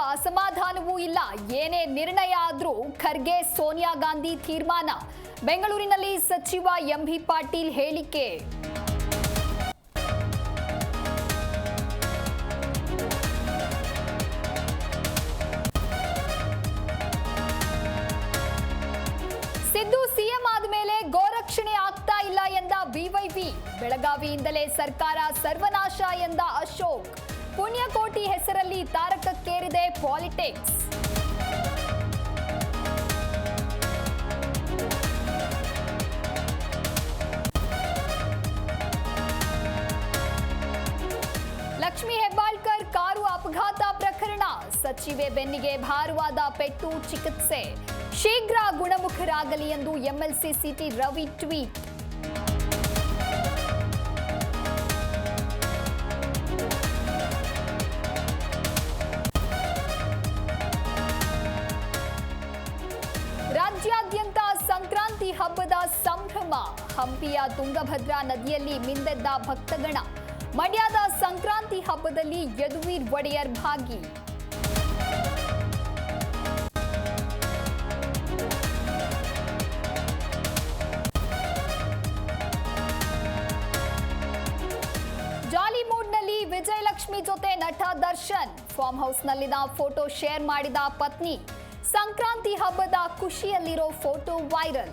ಅಸಮಾಧಾನವೂ ಇಲ್ಲ. ಏನೇ ನಿರ್ಣಯ ಆದರೂ ಖರ್ಗೆ ಸೋನಿಯಾ ಗಾಂಧಿ ತೀರ್ಮಾನ. ಬೆಂಗಳೂರಿನಲ್ಲಿ ಸಚಿವ ಎಂಬಿ ಪಾಟೀಲ್ ಹೇಳಿಕೆ. ಸಿದ್ದು ಸಿಎಂ ಗೋರಕ್ಷಣೆ ಆಗ್ತಾ ಇಲ್ಲ ಎಂದ ಬೆಳಗಾವಿಯಿಂದಲೇ ಸರ್ಕಾರ ಸರ್ವನಾಶ ಎಂದ ಅಶೋಕ್. ಪುಣ್ಯಕೋಟಿ ಹೆಸರಲ್ಲಿ ತಾರಕಕ್ಕೇರಿದೆ ಪಾಲಿಟಿಕ್ಸ್. ಲಕ್ಷ್ಮಿ ಹೆಬ್ಬಾಳ್ಕರ್ ಕಾರು ಅಪಘಾತ ಪ್ರಕರಣ. ಸಚಿವೆ ಬೆನ್ನಿಗೆ ಭಾರವಾದ ಪೆಟ್ಟು ಚಿಕಿತ್ಸೆ. ಶೀಘ್ರ ಗುಣಮುಖರಾಗಲಿ ಎಂದು ಎಂಎಲ್ಸಿ ಸಿಟಿ ರವಿ ಟ್ವೀಟ್. ರಾಜ್ಯಾದ್ಯಂತ ಸಂಕ್ರಾಂತಿ ಹಬ್ಬದ ಸಂಭ್ರಮ. ಹಂಪಿಯ ತುಂಗಭದ್ರಾ ನದಿಯಲ್ಲಿ ಮಿಂದೆದ್ದ ಭಕ್ತಗಣ. ಮಂಡ್ಯದ ಸಂಕ್ರಾಂತಿ ಹಬ್ಬದಲ್ಲಿ ಯದುವೀರ್ ಒಡೆಯರ್ ಭಾಗಿ. ವಿಜಯಲಕ್ಷ್ಮಿ ಜೊತೆ ನಟ ದರ್ಶನ್. ಫಾರ್ಮ್ ಹೌಸ್ನಲ್ಲಿನ ಫೋಟೋ ಶೇರ್ ಮಾಡಿದ ಪತ್ನಿ. ಸಂಕ್ರಾಂತಿ ಹಬ್ಬದ ಖುಷಿಯಲ್ಲಿರೋ ಫೋಟೋ ವೈರಲ್.